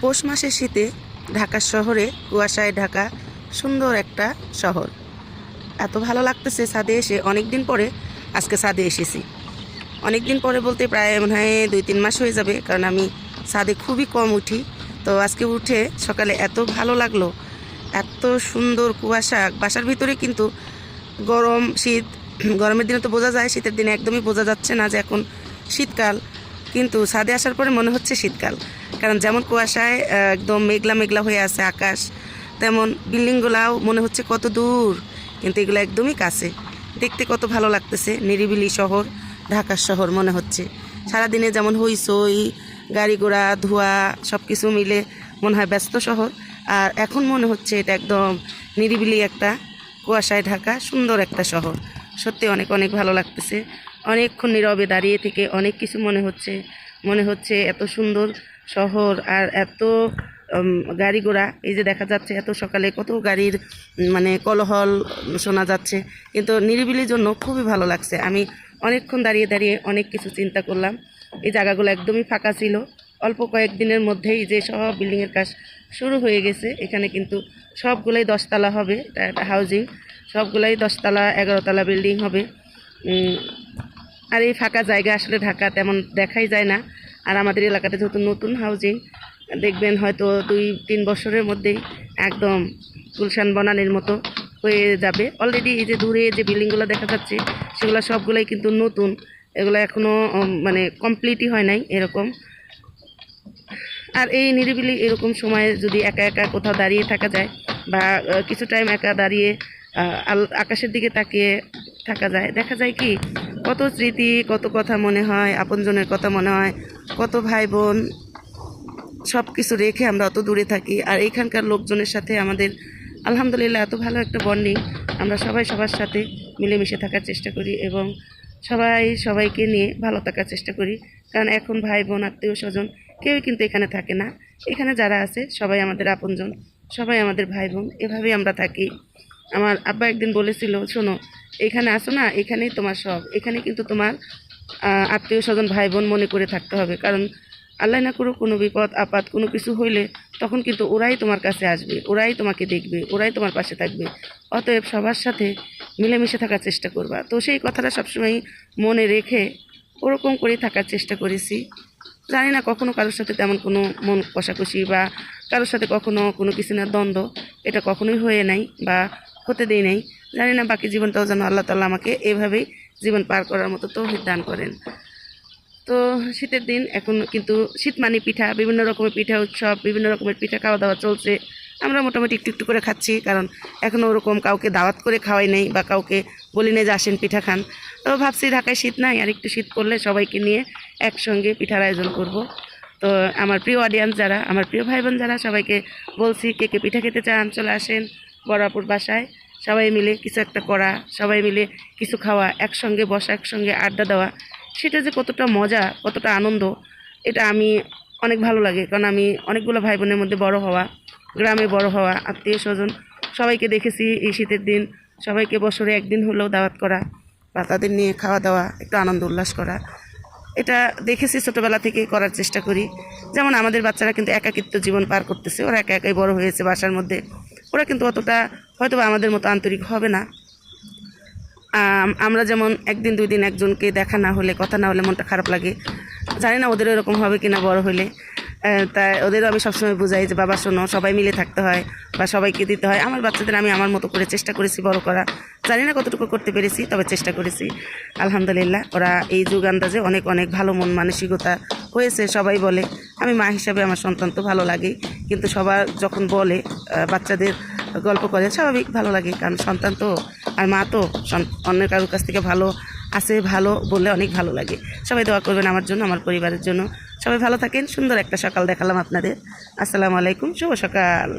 পৌষ মাসের শীতে ঢাকা শহরে, কুয়াশায় ঢাকা সুন্দর একটা শহর। এত ভালো লাগতেছে ছাদে এসে। অনেক দিন পরে আজকে ছাদে এসেছি। অনেক দিন পরে বলতে প্রায় মনে হয় দুই, তিন মাস হয়ে যাবে, কারণ আমি ছাদে খুবই কম উঠি। তো আজকে উঠে সকালে এত ভালো লাগল, এত সুন্দর কুয়াশা। বাসার ভিতরে কিন্তু গরম, শীত, গরমের দিনে তো বোঝা যায়, শীতের দিনে একদমই বোঝা যাচ্ছে না যে এখন শীতকাল। কিন্তু ছাদে আসার পরে মনে হচ্ছে শীতকাল। কারণ যেমন কুয়াশায় একদম মেঘলা মেঘলা হয়ে আছে আকাশ, তেমন বিল্ডিংগুলাও মনে হচ্ছে কত দূর। কিন্তু এগুলো একদমই কাছে। দেখতে কত ভালো লাগতেছে। নিরিবিলি শহর ঢাকার শহর মনে হচ্ছে। সারাদিনে যেমন হইসই গাড়ি ঘোড়া, ধোঁয়া সব কিছু মিলে মনে হয় ব্যস্ত শহর। আর এখন মনে হচ্ছে এটা একদম নিরিবিলি একটা কুয়াশায় ঢাকা, সুন্দর একটা শহর। সত্যি অনেক অনেক ভালো লাগতেছে। অনেকক্ষণ নীরবে দাঁড়িয়ে থেকে অনেক কিছু মনে হচ্ছে। মনে হচ্ছে এত সুন্দর শহর আর এত গাড়ি ঘোড়া। এই যে দেখা যাচ্ছে এত সকালে কত গাড়ির মানে কলহল শোনা যাচ্ছে। কিন্তু নিরিবিলির জন্য খুবই ভালো লাগছে। আমি অনেকক্ষণ দাঁড়িয়ে দাঁড়িয়ে অনেক কিছু চিন্তা করলাম। এই জায়গাগুলো একদমই ফাঁকা ছিল। অল্প কয়েকদিনের মধ্যেই যে সব বিল্ডিংয়ের কাজ শুরু হয়ে গেছে। এখানে কিন্তু সবগুলোই দশতলা হবে। হাউজিং সবগুলাই দশতলা, এগারোতলা বিল্ডিং হবে। আর এই ফাঁকা জায়গা আসলে ঢাকা তেমন দেখাই যায় না। আর আমাদের এলাকাতে যেহেতু নতুন হাউজিং দেখবেন হয়তো দুই, তিন বছরের মধ্যেই একদম গুলশান বনানির মতো হয়ে যাবে। অলরেডি এই যে দূরে যে বিল্ডিংগুলো দেখা যাচ্ছে, সেগুলো সবগুলোই কিন্তু নতুন। এগুলো এখনও মানে কমপ্লিটই হয় নাই এরকম। আর এই নিরিবিলি এরকম সময়ে যদি একা একা কোথাও দাঁড়িয়ে থাকা যায় বা কিছু টাইম একা দাঁড়িয়ে আকাশের দিকে তাকিয়ে থাকা যায়, দেখা যায় কি কত স্মৃতি, কত কথা মনে হয়, আপনজনের কথা মনে হয়, কত ভাই বোন সব কিছু রেখে আমরা অত দূরে থাকি। আর এখানকার লোকজনের সাথে আমাদের, আলহামদুলিল্লাহ, এত ভালো একটা বন্ডিং। আমরা সবাই সবার সাথে মিলেমিশে থাকার চেষ্টা করি এবং সবাই সবাইকে নিয়ে ভালো থাকার চেষ্টা করি। কারণ এখন ভাই বোন আত্মীয় স্বজন কেউই কিন্তু এখানে থাকে না। এখানে যারা আছে, সবাই আমাদের আপনজন, সবাই আমাদের ভাই বোন এভাবেই আমরা থাকি। আমার আব্বা একদিন বলেছিল, শোনো, এখানে আসো না, এখানেই তোমার সব। এখানে কিন্তু তোমার আত্মীয় স্বজন ভাই বোন মনে করে থাকতে হবে। কারণ আল্লাহ না করুক কোনো বিপদ আপাত কোনো কিছু হইলে তখন কিন্তু ওরাই তোমার কাছে আসবে, ওরাই তোমাকে দেখবে, ওরাই তোমার পাশে থাকবে। অতএব সবার সাথে মিলেমিশে থাকার চেষ্টা করবা। তো সেই কথাটা সবসময় মনে রেখে ওরকম করেই থাকার চেষ্টা করেছি। জানি না কখনো কারোর সাথে তেমন কোনো মন কষাকষি বা কারোর সাথে কখনো কোনো কিছু না দ্বন্দ্ব, এটা কখনোই হয়ে নাই বা হতে দেই নাই। জানি না বাকি জীবনটাও যেন আল্লাহ তাল্লাহ আমাকে এভাবেই জীবন পার করার মতো তো দান করেন। তো শীতের দিন এখন কিন্তু শীত শীতমানি পিঠা, বিভিন্ন রকমের পিঠা উৎসব, বিভিন্ন রকমের পিঠা খাওয়া দাওয়া চলছে। আমরা মোটামুটি একটু একটু করে খাচ্ছি, কারণ এখনও ওরকম কাউকে দাওয়াত করে খাওয়াই নেই বা কাউকে বলি নেই যে আসেন পিঠা খান। তো ভাবছি ঢাকায় শীত নাই, আর একটু শীত পড়লে সবাইকে নিয়ে একসঙ্গে পিঠার আয়োজন করব। তো আমার প্রিয় অডিয়েন্স যারা, আমার প্রিয় ভাই বোন যারা, সবাইকে বলছি কে কে পিঠা খেতে চান, চলে আসেন। বরাপুর বাসায়। সবাই মিলে কিছু একটা করা, সবাই মিলে কিছু খাওয়া, একসঙ্গে বসা, একসঙ্গে আড্ডা দেওয়া। সেটা যে কতটা মজা, কতটা আনন্দ, এটা আমি অনেক ভালো লাগে। কারণ আমি অনেকগুলো ভাই বোনের মধ্যে বড় হওয়া, গ্রামে বড় হওয়া আত্মীয় স্বজন সবাইকে দেখেছি এই শীতের দিন। সবাইকে বছরে একদিন হলেও দাওয়াত করা বা তাদের নিয়ে খাওয়া দাওয়া, একটু আনন্দ উল্লাস করা। এটা দেখেছি ছোটোবেলা থেকে করার চেষ্টা করি। যেমন আমাদের বাচ্চারা কিন্তু একাকিত্ব জীবন পার করতেছে, ওরা একা একাই বড় হয়েছে বাসার মধ্যে। ওরা কিন্তু অতটা হয়তো আমাদের মতো আন্তরিক হবে না। আমরা যেমন একদিন, দুই দিন একজনকে দেখা না হলে, কথা না হলে মনটা খারাপ লাগে। জানি না ওদের এরকম হবে কিনা বড় হলে। তাই ওদেরও আমি সবসময় বুঝাই যে, বাবা, শোনো, সবাই মিলে থাকতে হয় বা সবাইকে দিতে হয়। আমার বাচ্চাদের আমি আমার মতো করে চেষ্টা করেছি বড় করা। জানি না কতটুকু করতে পেরেছি, তবে চেষ্টা করেছি। আলহামদুলিল্লাহ, ওরা এই যুগ আন্দাজে অনেক অনেক ভালো মন, মানসিকতা হয়েছে, সবাই বলে। আমি মা হিসাবে আমার সন্তান তো ভালো লাগে কিন্তু সবার যখন বলে বাচ্চাদের গল্প করে, স্বাভাবিক ভালো লাগে। কারণ সন্তান তো, আর মা তো অন্য কারোর কাছ থেকে ভালো আছে ভালো বললে অনেক ভালো লাগে। সবাই দোয়া করবেন আমার জন্য, আমার পরিবারের জন্য। সবাই ভালো থাকেন, সুন্দর একটা সকাল দেখালাম আপনাদের। আসসালামু আলাইকুম, শুভ সকাল।